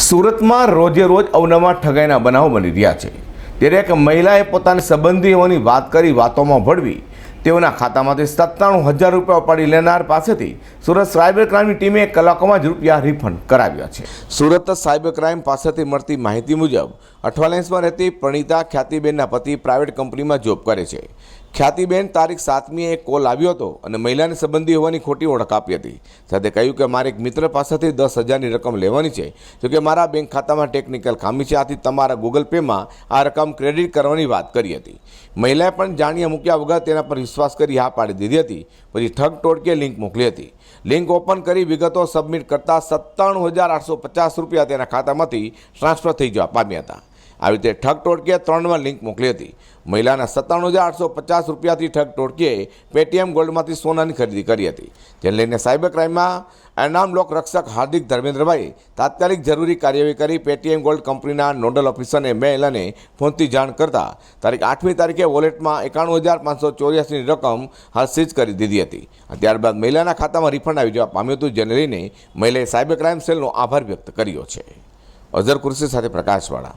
સુરતમાં રોજે રોજ અવનવા ઠગાઈના બનાવો બની રહ્યા છે. ત્યારે એક મહિલાએ પોતાની સંબંધીઓની વાત કરી વાતોમાં ભળવી. તેઓના ખાતામાંથી સત્તાણું હજાર રૂપિયા ઉપાડી લેનાર પાસેથી સુરત સાયબર ક્રાઇમની ટીમે કલાકોમાં જ રૂપિયા રિફંડ કરાવ્યા છે. સુરત સાયબર ક્રાઇમ પાસેથી મળતી માહિતી મુજબ અઠવાલેન્સમાં રહેતી પ્રણીતા ખ્યાતિબેનના પતિ પ્રાઇવેટ કંપનીમાં જોબ કરે છે. ખ્યાતિબેન તારીખ સાતમીએ એક કોલ આવ્યો હતો અને મહિલાને સંબંધી હોવાની ખોટી ઓળખ આપી હતી. સાથે કહ્યું કે મારે એક મિત્ર પાસેથી દસ હજારની રકમ લેવાની છે. જોકે મારા બેંક ખાતામાં ટેકનિકલ ખામી છે, આથી તમારા ગૂગલ પેમાં આ રકમ ક્રેડિટ કરવાની વાત કરી હતી. મહિલાએ પણ જાણ્યા મૂક્યા વગર તેના પર વિશ્વાસ કરી હા પાડી દીધી હતી. પછી ઠગ ટોળકીએ લિંક મોકલી હતી. લિંક ઓપન કરી વિગતો સબમિટ કરતાં સત્તાણું હજાર આઠસો પચાસ રૂપિયા તેના ખાતામાંથી ટ્રાન્સફર થઈ જવા પામ્યા હતા. આવી રીતે ઠગ ટોળકીએ ત્રણમાં લિંક મોકલી હતી. મહિલાના સત્તાણું હજાર આઠસો પચાસ રૂપિયાથી ઠગ ટોળકીએ પેટીએમ ગોલ્ડમાંથી સોનાની ખરીદી કરી હતી. જેને લઈને સાયબર ક્રાઇમમાં એનામ લોક રક્ષક હાર્દિક ધર્મેન્દ્રભાઈ તાત્કાલિક જરૂરી કાર્યવાહી કરી પેટીએમ ગોલ્ડ કંપનીના નોડલ ઓફિસરને મેલ અને ફોનથી જાણ કરતા તારીખ આઠમી તારીખે વોલેટમાં એકાણું હજાર પાંચસો ચોર્યાસીની રકમ હાલ સીઝ કરી દીધી હતી. ત્યારબાદ મહિલાના ખાતામાં રિફંડ આવી જવા પામ્યું હતું, જેને લઈને મહિલાએ સાયબર ક્રાઇમ સેલનો આભાર વ્યક્ત કર્યો છે. અઝર કુર્સી સાથે પ્રકાશવાળા.